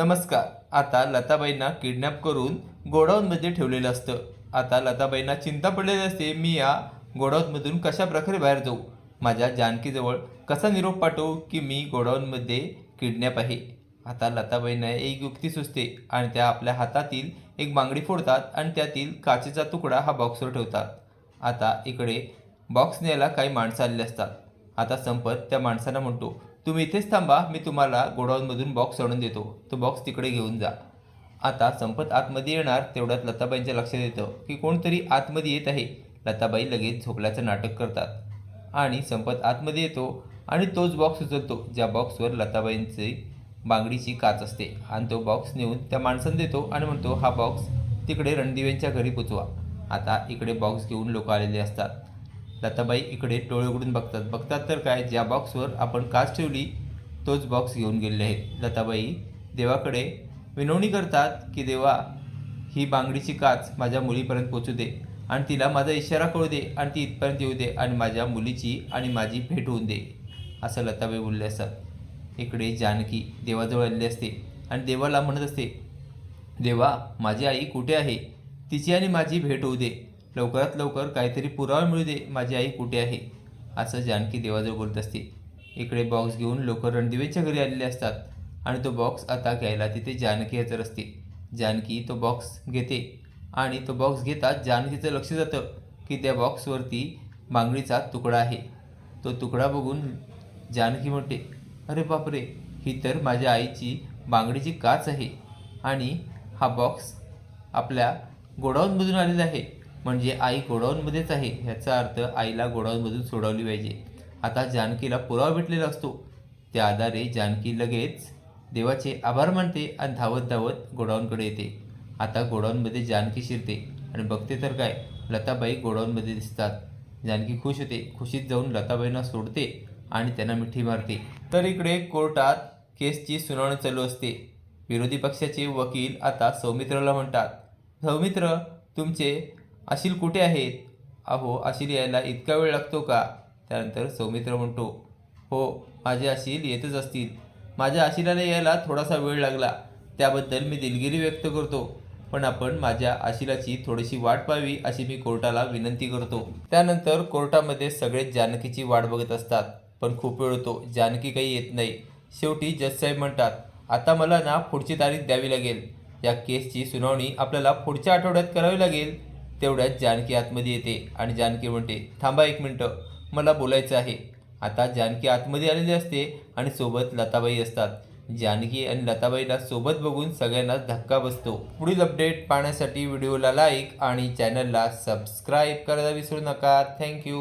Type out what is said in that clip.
नमस्कार. आता लताबाईंना किडनॅप करून गोडाऊनमध्ये ठेवलेलं असतं. आता लताबाईंना चिंता पडलेली असते मी या गोडाऊनमधून कशा प्रकारे बाहेर जाऊ? माझ्या जानकीजवळ कसा निरोप पाठवू की मी गोडाऊनमध्ये किडनॅप आहे? आता लताबाईंना एक युक्ती सुचते आणि त्या आपल्या हातातील एक बांगडी फोडतात आणि त्यातील काचेचा तुकडा हा बॉक्सवर ठेवतात. आता इकडे बॉक्स न्यायला काही माणसं आलेली असतात. आता संपत त्या माणसांना म्हणतो तुम्ही इथेच थांबा मी तुम्हाला गोडाऊनमधून बॉक्स आणून देतो. तो बॉक्स तिकडे घेऊन जा. आता संपत आतमध्ये येणार तेवढ्यात लताबाईंच्या लक्षात येतं की कोणतरी आतमध्ये येत आहे. लताबाई लगेच झोपल्याचं नाटक करतात. आणि संपत आतमध्ये येतो आणि तोच बॉक्स उचलतो ज्या बॉक्सवर लताबाईंची बांगडीची काच असते. आणि तो बॉक्स नेऊन त्या माणसांना देतो आणि म्हणतो हा बॉक्स तिकडे रणदिव्यांच्या घरी पोचवा. आता इकडे बॉक्स घेऊन लोक आलेले असतात. लताबाई इकडे डोळे उघडून बघतात. बघतात तर काय? ज्या बॉक्सवर आपण काच ठेवली तोच बॉक्स घेऊन गेलेले आहेत. लताबाई देवाकडे विनवणी करतात की देवा ही बांगडीची काच माझ्या मुलीपर्यंत पोचू दे आणि तिला माझा इशारा कळू दे आणि ती इथपर्यंत येऊ दे आणि माझ्या मुलीची आणि माझी भेट होऊन दे. असं लताबाई बोलले असतात इकडे जानकी देवाजवळ आलेली असते आणि देवाला म्हणत असते देवा माझी आई कुठे आहे? तिची आणि माझी भेट होऊ दे. लवकरात लवकर काहीतरी पुरावा मिळू दे माझी आई कुठे आहे? असं जानकी देवाजवळ बोलत असते. इकडे बॉक्स घेऊन लोक रणदिवेच्या घरी आलेले असतात आणि तो बॉक्स आता घ्यायला तिथे जानकी हजर असते. जानकी तो बॉक्स घेते आणि तो बॉक्स घेताच जानकीचं लक्ष जातं की त्या बॉक्सवरती बांगडीचा तुकडा आहे. तो तुकडा बघून जानकी म्हणते अरे बापरे ही तर माझ्या आईची बांगडीची काच आहे आणि हा बॉक्स आपल्या गोडाऊनमधून आलेला आहे. म्हणजे आई गोडाऊनमध्येच आहे ह्याचा अर्थ आईला गोडाऊनमधून सोडवली पाहिजे. आता जानकीला पुरावा भेटलेला असतो. त्या आधारे जानकी लगेच देवाचे आभार मानते आणि धावत धावत गोडाऊनकडे येते. आता गोडाऊनमध्ये जानकी शिरते आणि बघते तर काय लताबाई गोडाऊनमध्ये दिसतात. जानकी खुश होते खुशीत जाऊन लताबाईंना सोडते आणि त्यांना मिठी मारते. तर इकडे कोर्टात केसची सुनावणी चालू असते. विरोधी पक्षाचे वकील आता सौमित्रला म्हणतात सौमित्र तुमचे अशील कुठे आहेत? अहो अशील यायला इतका वेळ लागतो का? त्यानंतर सौमित्र म्हणतो हो माझे अशील येतच असतील. माझ्या आशिलाला यायला थोडासा वेळ लागला. त्याबद्दल मी दिलगिरी व्यक्त करतो. पण आपण माझ्या आशिलाची थोडीशी वाट पाहावी अशी मी कोर्टाला विनंती करतो. त्यानंतर कोर्टामध्ये सगळेच जानकीची वाट बघत असतात. पण खूप वेळ होतो. जानकी काही येत नाही. शेवटी जजसाहेब म्हणतात आता मला ना पुढची तारीख द्यावी लागेल. या केसची सुनावणी आपल्याला पुढच्या आठवड्यात करावी लागेल. तेवढ्यात जानकी आतमध्ये येते आणि जानकी म्हणते थांबा एक मिनटं मला बोलायचं आहे. आता जानकी आतमध्ये आलेली असते आणि सोबत लताबाई असतात. जानकी आणि लताबाईला सोबत बघून सगळ्यांनाच धक्का बसतो. पुढील अपडेट पाहण्यासाठी व्हिडिओला लाईक आणि चॅनलला सबस्क्राईब करायला विसरू नका. थँक्यू